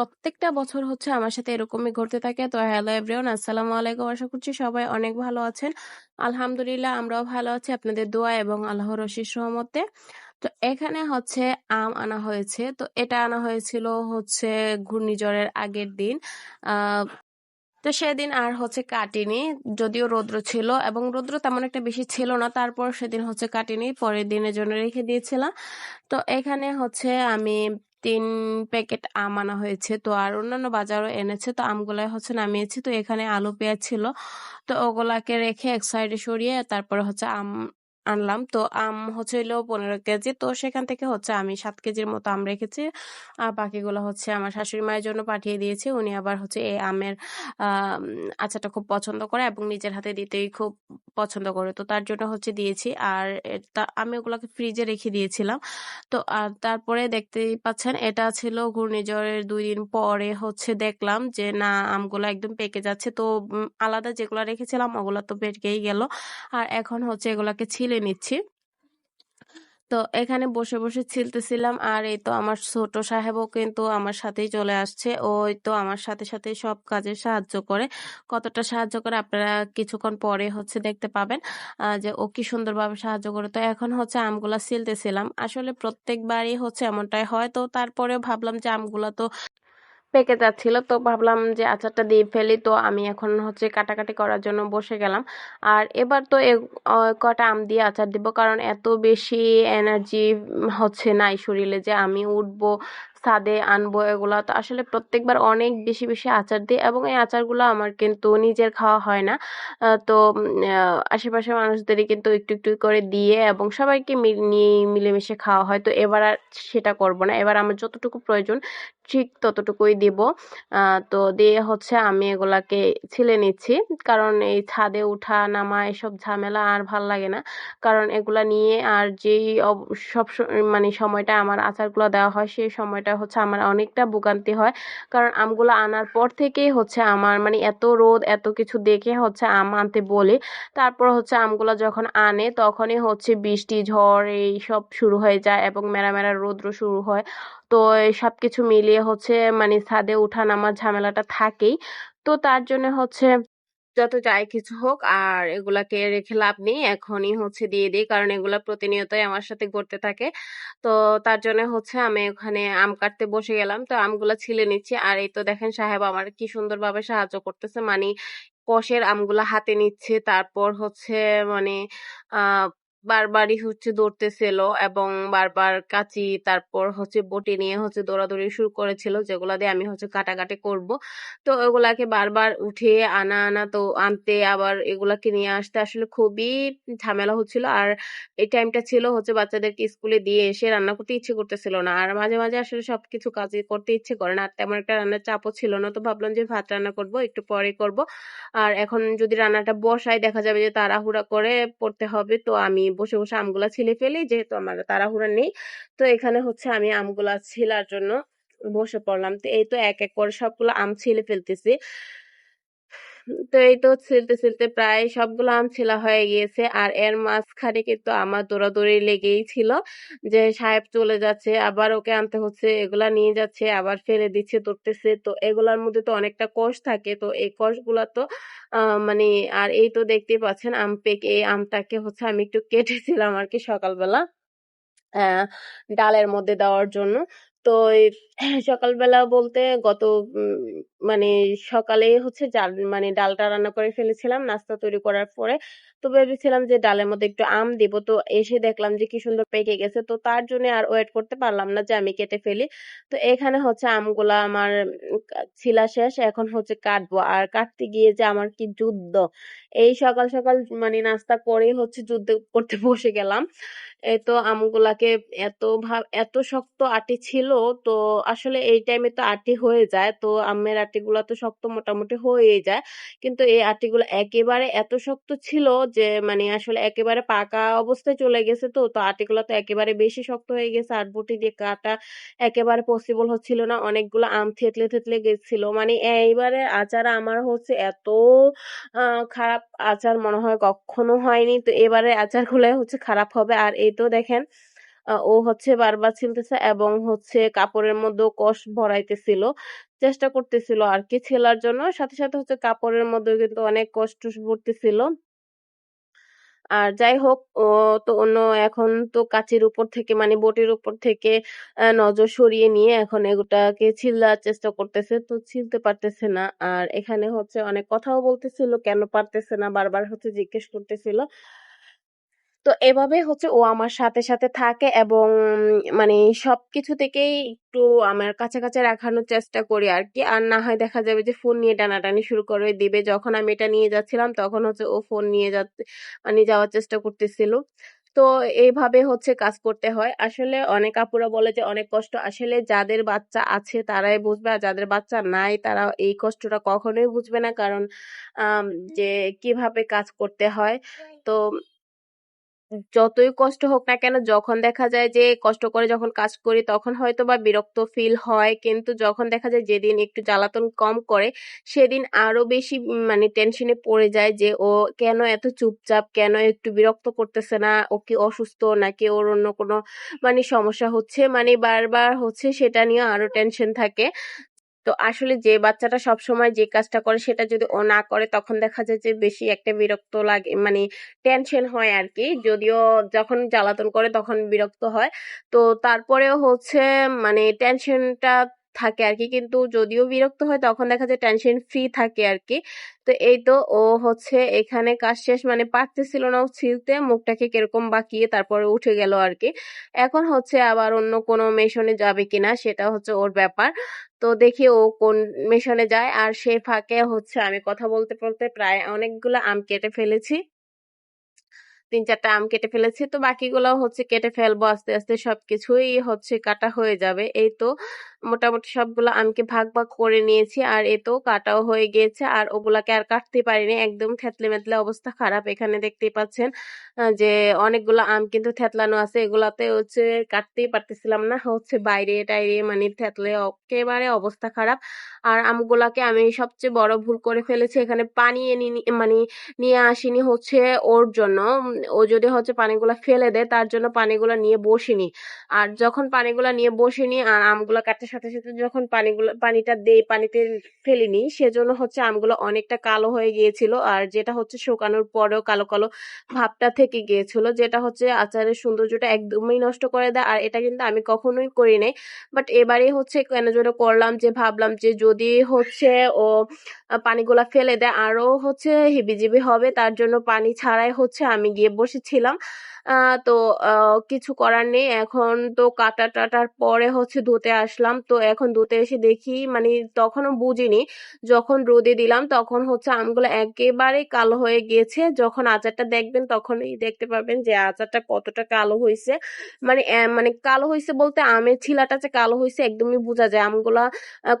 প্রত্যেকটা বছর হচ্ছে আমার সাথে এরকমই ঘটতে থাকে। তো হ্যালো এভরিওয়ান, আসসালামু আলাইকুম। আশা করছি সবাই অনেক ভালো আছেন। আলহামদুলিল্লাহ আমরাও ভালো আছি আপনাদের দোয়া এবং আল্লাহর অশেষ রহমতে। তো এখানে হচ্ছে আম আনা হয়েছে। তো এটা আনা হয়েছিল হচ্ছে ঘূর্ণিঝড়ের আগের দিন। তো সেদিন আর হচ্ছে কাটিনি। যদিও রৌদ্র ছিল এবং রৌদ্র তেমন একটা বেশি ছিল না। তারপর সেদিন হচ্ছে কাটিনি। পরের দিনের জন্য রেখে দিয়েছিলাম। তো এখানে হচ্ছে আমি ৩ প্যাকেট আম আনা হয়েছে। তো আর অন্যান্য বাজারও এনেছে। তো আমগুলাই হচ্ছে নামিয়েছি। তো এখানে আলু, পেঁয়াজ ছিল। তো ওগুলাকে রেখে এক সাইডে সরিয়ে তারপরে হচ্ছে আম আনলাম। তো আম হচ্ছে হইল ১৫ কেজি। তো সেখান থেকে হচ্ছে আমি ৭ কেজির মতো আম রেখেছি। আর বাকিগুলো হচ্ছে আমার শাশুড়ি মায়ের জন্য পাঠিয়ে দিয়েছি। উনি আবার হচ্ছে এই আমের আচারটা খুব পছন্দ করে এবং নিজের হাতে দিতেই খুব পছন্দ করে। তো তার জন্য হচ্ছে দিয়েছি। আর আমি ওগুলাকে ফ্রিজে রেখে দিয়েছিলাম। তো আর তারপরে দেখতেই পাচ্ছেন, এটা ছিল ঘূর্ণিঝড়ের ২ দিন পরে হচ্ছে দেখলাম যে, না, আমগুলো একদম পেকে যাচ্ছে। তো আলাদা যেগুলা রেখেছিলাম, ওগুলা তো পেকেই গেল। আর এখন হচ্ছে এগুলাকে ছিলে নিচ্ছি। তো এখানে বসে, বসে ছিলতেছিলাম আর এই তো আমার ছোট সাহেবও কিন্তু আমার সাথেই চলে আসছে। ওই তো আমার সাথে, সাথে সব কাজে সাহায্য করে। কতটা সাহায্য করে আপনারা কিছুক্ষণ পরে হচ্ছে দেখতে পাবেন যে ও কি সুন্দরভাবে সাহায্য করে। তো এখন হচ্ছে আমগুলা ছিলতেছিলাম। আসলে প্রত্যেকবারই হচ্ছে এমনটাই হয়। তো তারপরেও ভাবলাম যে আমগুলা তো পেকে যাচ্ছিল। তো ভাবলাম যে আচারটা দিয়ে ফেলি। তো আমি এখন হচ্ছে কাটাকাটি করার জন্য বসে গেলাম। আর এবার তো কটা আম দিয়ে আচার দিব? কারণ এত বেশি এনার্জি হচ্ছে নাই শরীরে যে আমি উঠবো ছাদে আনব এগুলা। তো আসলে প্রত্যেকবার অনেক বেশি বেশি আচার দিই এবং এই আচারগুলো আমার কিন্তু নিজের খাওয়া হয় না। তো আশেপাশের মানুষদেরই কিন্তু একটু একটু করে দিয়ে এবং সবাইকে নিয়ে মিলেমিশে খাওয়া হয়। তো এবার আর সেটা করব না। এবার আমার যতটুকু প্রয়োজন ঠিক ততটুকুই দিব। তো দিয়ে হচ্ছে আমি এগুলাকে ছিলে নিচ্ছি। কারণ এই ছাদে উঠা, নামা এসব ঝামেলা আর ভালো লাগে না। কারণ এগুলা নিয়ে আর যেই সব মানে সময়টা আমার আচারগুলো দেওয়া হয় সেই সময়টা হচ্ছে আমার অনেকটা ভোগান্তি হয়। কারণ আমগুলো আনার পর থেকেই হচ্ছে আমার মানে এত রোদ, এত কিছু দেখে হচ্ছে আম আনতে বলে। তারপর হচ্ছে আমগুলো যখন আনে তখনই হচ্ছে বৃষ্টি, ঝড় এই সব শুরু হয়ে যায় এবং মেরা মেরা রৌদ্র শুরু হয়। তো সব কিছু মিলিয়ে হচ্ছে মানে ছাদে উঠা নামার ঝামেলাটা থাকেই। তো তার জন্য হচ্ছে যত যাই কিছু হোক, আর এগুলাকে রেখে লাভ নেই। এখনই হচ্ছে দিয়ে দিই, কারণ এগুলো প্রতিনিয়তই আমার সাথে ঘটতে থাকে। তো তার জন্য হচ্ছে আমি ওখানে আম কাটতে বসে গেলাম। তো আমগুলা ছিলে নিচ্ছি। আর এই তো দেখেন সাহেব আমার কি সুন্দরভাবে সাহায্য করতেছে। মানে কষের আমগুলা হাতে নিচ্ছে। তারপর হচ্ছে মানে বারবারই হচ্ছে দৌড়তেছিল এবং বারবার কাঁচি, তারপর হচ্ছে বটি নিয়ে হচ্ছে দৌড়াদৌড়ি শুরু করেছিল, যেগুলো দিয়ে আমি হচ্ছে কাটাকাটি করব। তো ওগুলাকে বারবার উঠিয়ে আনা আনা, তো আনতে আবার এগুলাকে নিয়ে আসতে আসলে খুবই ঝামেলা হচ্ছিল। আর এই টাইমটা ছিল হচ্ছে বাচ্চাদেরকে স্কুলে দিয়ে এসে রান্না করতে ইচ্ছে করতেছিল না। আর মাঝে মাঝে আসলে সবকিছু কাজ করতে ইচ্ছে করে না। আর তেমন একটা রান্নার চাপও ছিল না, তো ভাবলাম যে ভাত রান্না করব, একটু পরে করব। আর এখন যদি রান্নাটা বসাই, দেখা যাবে যে তাড়াহুড়া করে পড়তে হবে, তো আমি বসে বসে আমগুলা ছিলে ফেলি, যেহেতু আমার তাড়াহুড়া নেই। তো এখানে হচ্ছে আমি আমগুলা ছিলার জন্য বসে পড়লাম। তো এই তো এক এক করে সবগুলো আম ছিলে ফেলতেছি। তো এই তো ছিলতে ছিলতে প্রায় সবগুলো আম ছেলা হয়ে গিয়েছে। আর এর মাঝখানে কিন্তু আমার দৌড়াদৌড়ি লেগেই ছিল যে সাহেব চলে যাচ্ছে, আবার ওকে আনতে হচ্ছে, এগুলা নিয়ে যাচ্ছে, আবার ফেলে দিচ্ছে ধরতেছে তো এগুলার মধ্যে তো অনেকটা কষ থাকে, তো এই কষগুলা তো মানে আর এই তো দেখতেই পাচ্ছেন আম পেকে, এই আমটাকে হচ্ছে আমি একটু কেটেছিলাম আর কি সকালবেলা ডালের মধ্যে দেওয়ার জন্য। তো সকালবেলা বলতে গত মানে সকালে হচ্ছে ডাল মানে ডালটা রান্না করে ফেলেছিলাম, নাস্তা তৈরি করার পরে। তো ভেবেছিলাম যে ডালের মধ্যে একটু আম দিব। তো এসে দেখলাম যে কি সুন্দর পেকে গেছে। তো তার জন্য আর ওয়েট করতে পারলাম না যে আমি কেটে ফেলি। তো এখানে হচ্ছে আমগুলা আমার ছিলা শেষ। এখন হচ্ছে কাটবো। আর কাটতে গিয়ে যে আমার কি যুদ্ধ। এই সকাল সকাল মানে নাস্তা করেই হচ্ছে যুদ্ধ করতে বসে গেলাম। এই তো আমগুলাকে এত ভাব, এত শক্ত আটি ছিল, তো আসলে এই টাইমে তো আটি হয়ে যায়, তো আমের আটিগুলা তো শক্ত মোটামুটি হয়েই যায়। কিন্তু এই আটিগুলো একেবারে এত শক্ত ছিল যে মানে আসলে একেবারে পাকা অবস্থায় চলে গেছে তো তো আটিগুলো তো একেবারে বেশি শক্ত হয়ে গেছে, আর বটি দিয়ে কাটা একেবারে পসিবল হচ্ছিল না, অনেকগুলো আম থেতলে থেতলে গেছিল। মানে এইবারে আচার আমার হচ্ছে এত খারাপ আচার মনে হয় কখনো হয়নি, তো এবারে আচারগুলো হচ্ছে খারাপ হবে, আর এই তো দেখেন ও হচ্ছে বারবার ছিলতেছে এবং হচ্ছে কাপড়ের মধ্যেও কষ ভরাইতেছিল, চেষ্টা করতেছিল আর কি ছেলার জন্য। সাথে সাথে হচ্ছে কাপড়ের মধ্যে কিন্তু অনেক কষ্ট পড়তেছিল। আর যাই হোক, ও তো অন্য এখন তো কাচের উপর থেকে মানে বোটের উপর থেকে নজর সরিয়ে নিয়ে এখন এগুটাকে ছিলার চেষ্টা করতেছে, তো ছিলতে পারতেছে না। আর এখানে হচ্ছে অনেক কথাও বলতেছিল, কেন পারতেছে না? বারবার হচ্ছে জিজ্ঞেস করতেছিল। তো এভাবে হচ্ছে ও আমার সাথে সাথে থাকে এবং মানে সবকিছু থেকেই একটু আমার কাছে কাছে রাখানোর চেষ্টা করি আর কি আর না হয় দেখা যাবে যে ফোন নিয়ে টানাটানি শুরু করে দিবে। যখন আমি এটা নিয়ে যাচ্ছিলাম, তখন হচ্ছে ও ফোন নিয়ে যাচ্ছে মানে যাওয়ার চেষ্টা করতেছিল। তো এইভাবে হচ্ছে কাজ করতে হয়। আসলে অনেক আপুরা বলে যে অনেক কষ্ট। আসলে যাদের বাচ্চা আছে তারাই বুঝবে আর যাদের বাচ্চা নাই তারা এই কষ্টটা কখনোই বুঝবে না। কারণ যে কীভাবে কাজ করতে হয়। তো যতই কষ্ট হোক না কেন, যখন দেখা যায় যে কষ্ট করে যখন কাজ করি, তখন হয়তো বা বিরক্ত ফিল হয়। কিন্তু যখন দেখা যায় যেদিন একটু জ্বালাতন কম করে, সেদিন আরও বেশি মানে টেনশনে পড়ে যায় যে, ও কেন এত চুপচাপ, কেন একটু বিরক্ত করতেছে না? ও কি অসুস্থ নাকি ওর অন্য কোনো মানে সমস্যা হচ্ছে? মানে বারবার হচ্ছে সেটা নিয়ে আরও টেনশন থাকে। তো আসলে যে বাচ্চাটা সব সময় যে কাজটা করে সেটা যদি ও না করে, তখন দেখা যায় যে বেশি একটা বিরক্ত লাগে মানে টেনশন হয় আর কি যদিও যখন জ্বালাতন করে তখন বিরক্ত হয়। তো তারপরেও হচ্ছে মানে টেনশনটা থাকে আর কি কিন্তু যদিও বিরক্ত হয়, তখন দেখা যায় টেনশন ফ্রি থাকে আর কি তো এই তো ও হচ্ছে এখানে কাজ শেষ মানে পারতেছিল না ও ছিলতে, মুখটাকে কীরকম বাঁকিয়ে তারপরে উঠে গেল আর কি এখন হচ্ছে আবার অন্য কোনো মেশনে যাবে কিনা সেটা হচ্ছে ওর ব্যাপার। তো দেখি ও কোন মেশনে যায়। আর সে ফাঁকে হচ্ছে আমি কথা বলতে বলতে প্রায় অনেকগুলো আম কেটে ফেলেছি। তিন চারটা আম কেটে ফেলেছি। তো বাকিগুলো হচ্ছে কেটে ফেলব আস্তে আস্তে সবকিছুই হচ্ছে কাটা হয়ে যাবে। এই তো মোটামুটি সবগুলো আমকে ভাগ ভাগ করে নিয়েছি আর এ তো কাটাও হয়ে গিয়েছে আর ওগুলাকে আর কাটতে পারিনি। একদম থেতলে মেতলে অবস্থা খারাপ। এখানে দেখতেই পাচ্ছেন যে অনেকগুলো আম কিন্তু থেতলানো আছে। এগুলাতে হচ্ছে কাটতেই পারতেছিলাম না। হচ্ছে বাইরে টাইরে মানে থেতলে একেবারে অবস্থা খারাপ। আর আমগুলাকে আমি সবচেয়ে বড় ভুল করে ফেলেছি। এখানে পানি এনে মানে নিয়ে আসিনি হচ্ছে ওর জন্য। ও যদি হচ্ছে পানিগুলা ফেলে দেয়, তার জন্য পানিগুলো নিয়ে বসিনি। আর যখন পানিগুলো নিয়ে বসিনি আর আমগুলো কাটতে সাথে সাথে যখন পানিগুলো, পানিটা দেই, পানিতে ফেলিনি, সেজন্য হচ্ছে আমগুলো অনেকটা কালো হয়ে গিয়েছিল। আর যেটা হচ্ছে শুকানোর পরেও কালো কালো ভাবটা থেকে গিয়েছিল, যেটা হচ্ছে আচারের সৌন্দর্যটা একদমই নষ্ট করে দেয়। আর এটা কিন্তু আমি কখনোই করি নাই। বাট এবারে হচ্ছে কেন যেন করলাম যে ভাবলাম যে যদি হচ্ছে ও পানিগুলা ফেলে দেয়, আরও হচ্ছে হিবিজিবি হবে, তার জন্য পানি ছাড়াই হচ্ছে আমি গিয়ে বসেছিলাম। তো কিছু করার নেই। এখন তো কাটা টাটার পরে হচ্ছে ধুতে আসলাম। তো এখন ধুতে এসে দেখি মানে তখনও বুঝিনি। যখন রোদে দিলাম, তখন হচ্ছে আমগুলো একেবারে কালো হয়ে গিয়েছে যখন আচারটা দেখবেন, তখনই দেখতে পাবেন যে আচারটা কতটা কালো হয়েছে মানে মানে কালো হয়েছে বলতে আমের ছিলাটা যে কালো হয়েছে একদমই বোঝা যায়। আমগুলা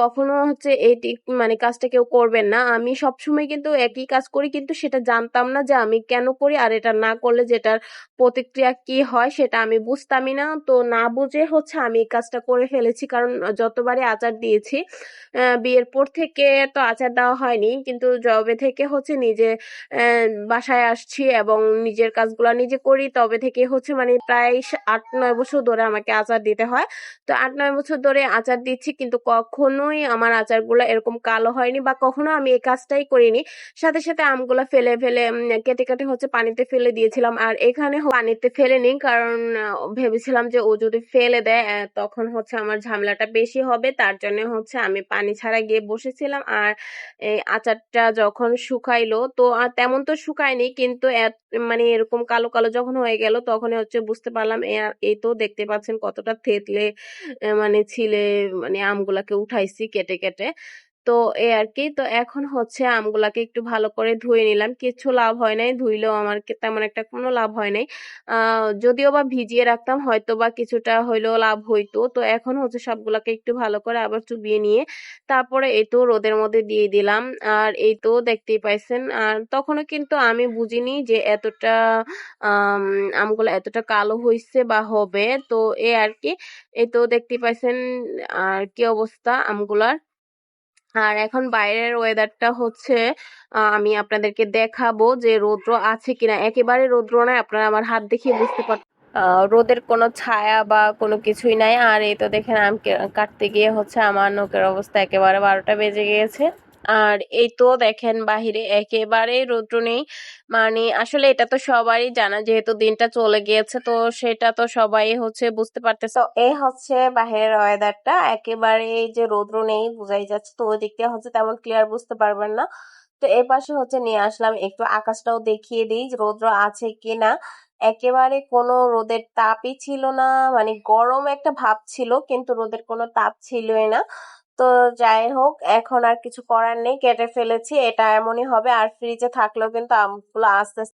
কখনো হচ্ছে এটি মানে কাজটা কেউ করবেন না। আমি সবসময় কিন্তু একই কাজ করি, কিন্তু সেটা জানতাম না যে আমি কেন করি, আর এটা না করলে যেটার প্রতিক্রিয়া কি হয় সেটা আমি বুঝতামই না। তো না বুঝে হচ্ছে আমি এই কাজটা করে ফেলেছি, কারণ যতবারই আচার দিয়েছি বিয়ের পর থেকে তো আচার দেওয়া হয়নি। কিন্তু জবে থেকে হচ্ছে নিজে বাসায় আসছি এবং নিজের কাজগুলো নিজে করি, তবে থেকে হচ্ছে মানে প্রায় আট, নয় বছর ধরে আমাকে আচার দিতে হয়। তো আট, নয় বছর ধরে আচার দিচ্ছি, কিন্তু কখনোই আমার আচারগুলো এরকম কালো হয়নি বা কখনো আমি এই কাজটাই করিনি। সাথে সাথে আমগুলো ফেলে ফেলে কেটে কেটে হচ্ছে পানিতে ফেলে দিয়েছিলাম। আর এখানে পানিতে ফেলে নিই কারণ ভেবেছিলাম যে ও যদি ফেলে দেয় তখন হচ্ছে আমার ঝামেলাটা বেশি হবে। তার জন্য হচ্ছে আমি পানি ছাড়া গিয়ে বসেছিলাম। আর এই আচারটা যখন শুকাইলো, তো তেমন তো শুকায়নি, কিন্তু মানে এরকম কালো কালো যখন হয়ে গেল তখন হচ্ছে বুঝতে পারলাম এই তো দেখতে পাচ্ছেন কতটা থেতলে মানে ছিলে মানে আমগুলাকে উঠাইছি কেটে কেটে। তো এই আর কি তো এখন হচ্ছে আমগুলাকে একটু ভালো করে ধুয়ে নিলাম। কিছু লাভ হয় নাই, ধুইলেও আমার তেমন একটা কোনো লাভ হয় নাই। যদিও বা ভিজিয়ে রাখতাম হয়তো বা কিছুটা হইলেও লাভ হইতো। তো এখন হচ্ছে সবগুলাকে একটু ভালো করে আবার চুবিয়ে নিয়ে তারপরে এই তো রোদের মধ্যে দিয়ে দিলাম। আর এই তো দেখতেই পাইছেন, আর তখনও কিন্তু আমি বুঝিনি যে এতটা আমগুলো এতটা কালো হইছে বা হবে। তো এ আর কি এই তো দেখতেই পাইছেন, আর কি অবস্থা আমগুলার। আর এখন বাইরের ওয়েদারটা হচ্ছে আমি আপনাদেরকে দেখাবো যে রৌদ্র আছে কিনা। একেবারে রৌদ্র নয়, আপনারা আমার হাত দেখিয়ে বুঝতে পার রোদের কোনো ছায়া বা কোনো কিছুই নাই। আর এই তো দেখেন, আম কাটতে গিয়ে হচ্ছে আমার নখের অবস্থা একেবারে বারোটা বেজে গিয়েছে। আর এই তো দেখেন বাহিরে একেবারেই রৌদ্র নেই। মানে আসলে এটা তো সবারই জানা, যেহেতু দিনটা চলে গিয়েছে, তো সেটা তো সবাই হচ্ছে বুঝতে পারতেছে। এই হচ্ছে বাহিরের ওয়েদারটা একেবারে যে রৌদ্র নেই বোঝাই যাচ্ছে, তো ওই দিক দিয়ে হচ্ছে তেমন ক্লিয়ার বুঝতে পারবেন না। তো এই পাশে হচ্ছে নিয়ে আসলাম, একটু আকাশটাও দেখিয়ে দিই রৌদ্র আছে কিনা। একেবারে কোনো রোদের তাপই ছিল না মানে গরম একটা ভাব ছিল, কিন্তু রোদের কোনো তাপ ছিলই না। তো যাই হোক, এখন আর কিছু করার নেই, কেটে ফেলেছি, এটা এমনই হবে, আর ফ্রিজে থাকলেও কিন্তু আমগুলো আস্তে আস্তে